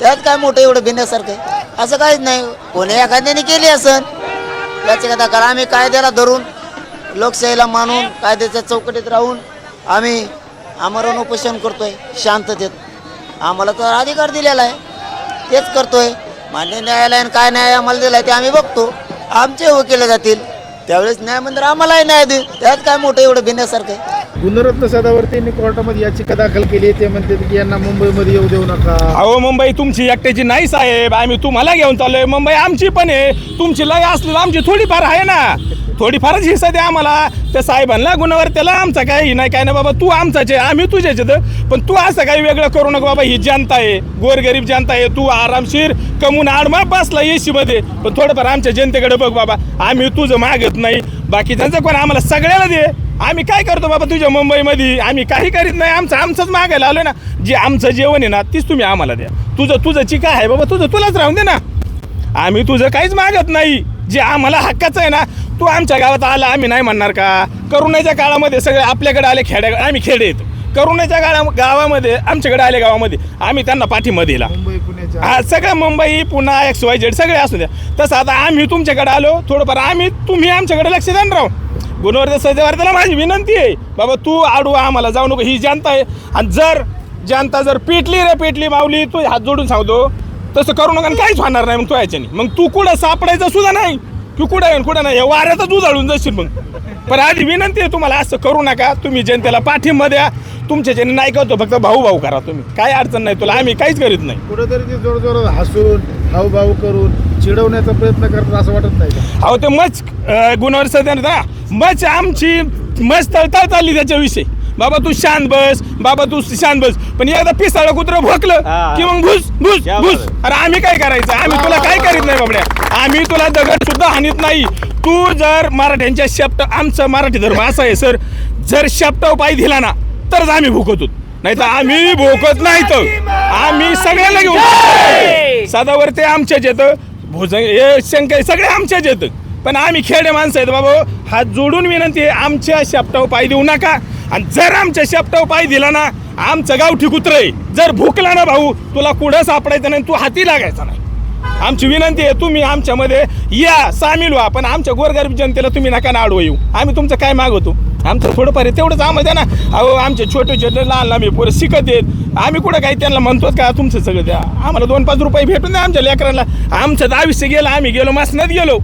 त्यात काय मोठं एवढं भिण्यासारखं आहे? असं काहीच नाही. कोणी एखाद्याने केली असन याची कथा करा. आम्ही कायद्याला धरून लोकशाहीला मानून कायद्याच्या चौकटीत राहून आम्ही आमरण उपोषण करतोय शांततेत. आम्हाला तर अधिकार दिलेला आहे. तेच करतोय. मान्य न्यायालयानं काय न्याय आम्हाला दिला ते आम्ही बघतो. आमचे वकील जातील. त्यावेळेस न्यायमंदिर आम्हालाही न्याय देईल. त्यात काय मोठं एवढं भिण्यासारखं आहे? गुणरत्न सदावर्तींनी कोर्टामध्ये याचिका दाखल केली ते म्हणतात की यांना मुंबईमध्ये येऊ देऊ नका. अहो मुंबई तुमची एकट्याची नाही साहेब. आम्ही तुम्हाला घेऊन चाललोय. मुंबई आमची पण आहे. तुमची लय असलेलं आमची थोडीफार आहे ना. थोडीफारच हिस्सा द्या आम्हाला. त्या साहेबांना गुन्हावर त्याला आमचा काय नाही काय नाही. बाबा तू आमचाच आहे. आम्ही तुझ्याच पण तू असं काही वेगळं करू नका. बाबा ही जनता आहे. गोरगरीब जनता आहे. तू आरामशीर कमून आडमा बसला एसी मध्ये पण थोडंफार आमच्या जनतेकडे बघ बाबा. आम्ही तुझं मागत नाही. बाकीच्यांचं कोण आम्हाला सगळ्याला दे. आम्ही काय करतो बाबा तुझ्या मुंबईमध्ये? आम्ही काही करीत नाही. आमचं आमचंच मागायला आलो ना. जे आमचं जेवण आहे ना तीच तुम्ही आम्हाला द्या. तुझं तुझं चिका आहे बाबा. तुझं तुलाच राहून दे ना. आम्ही तुझं काहीच मागत नाही. जे आम्हाला हक्काचं आहे ना तू आमच्या गावात आला आम्ही नाही म्हणणार का? करोनाच्या काळामध्ये सगळे आपल्याकडे आले खेड्या आम्ही खेडे येतो करोनाच्या काळा गावामध्ये आमच्याकडे आले गावामध्ये आम्ही त्यांना पाठिंबा दिला. हा सगळं मुंबई पुन्हा एक्स वाय झेड सगळे असू द्या. तसं आता आम्ही तुमच्याकडे आलो. थोडंफार आम्ही तुम्ही आमच्याकडे लक्ष द्या ना गुणवर्धन गुणवर्ध माझी विनंती आहे बाबा तू आडू आम्हाला जाऊ नको ही जनता आहे. आणि जर जनता जर पेटली रे पेटली माऊली तू हात जोडून सांगतो तसं करू नका आणि काहीच होणार नाही मग तू याच्याने. मग तू कुठं सापडायचं सुद्धा नाही. तू कुठं येऊन कुठं नाही. हे वाऱ्यातच उजाळून जाशील मग. पण आधी विनंती आहे तुम्हाला असं करू नका. तुम्ही जनतेला पाठिंबा द्या. तुमच्या ज्याने नाही करतो फक्त भाऊ भाऊ करा तुम्ही. काय अडचण नाही तुला आम्ही काहीच करीत नाही. कुठेतरी ते जोर जोरात भाऊ भाऊ करून चिडवण्याचा प्रयत्न करतात असं वाटत नाही का? अहो ते मच गुणवर सध्या ना मच आमची मच तळतळ चालली त्याच्याविषयी. बाबा तू शांत बस बाबा तू शांत बस. पण एकदा पिसाळ कुत्र भोकलं की मग घुस घुस घुस अरे आम्ही काय करायचं? आम्ही तुला काय करीत नाही बाबड्या? आम्ही तुला दगड सुद्धा हानीत नाही. तू जर मराठ्यांच्या शेपट आमचं मराठी धर्म असा आहे सर जर शेपटाव पाय दिला ना तरच आम्ही भुकतो नाही तर आम्ही भोकत नाही तर. आम्ही सगळ्याला घेऊन सदावर ते आमच्याच येतं. भोजन हे शंकर सगळे आमच्याच येतं पण आम्ही खेडे माणसं आहेत बाबा. हात जोडून विनंती आहे आमच्या शेपटाव पाय देऊ नका. आणि जर आमच्या शेपटाव पाय दिला ना आमचं गावठी कुत्र आहे जर भुकला ना भाऊ तुला कुठं सापडायचं नाही तू हाती लागायचा नाही. आमची विनंती आहे तुम्ही आमच्यामध्ये या सामील व्हा पण आमच्या गोरगरीब जनतेला तुम्ही नका ना आडवं येऊ. आम्ही तुमचं काय मागवतो? आमचं थोडंफार आहे तेवढंच आम्हाला द्या ना. अहो आमचे छोटे छोटे लहान लहान पोरं शिकत आहेत. आम्ही कुठं काही त्यांना म्हणतो का तुमचं सगळं द्या. आम्हाला दोन पाच रुपये भेटून द्या आमच्या लेकरांना. आमचं तर आयुष्य गेलं आम्ही गेलो मासण्यात गेलो.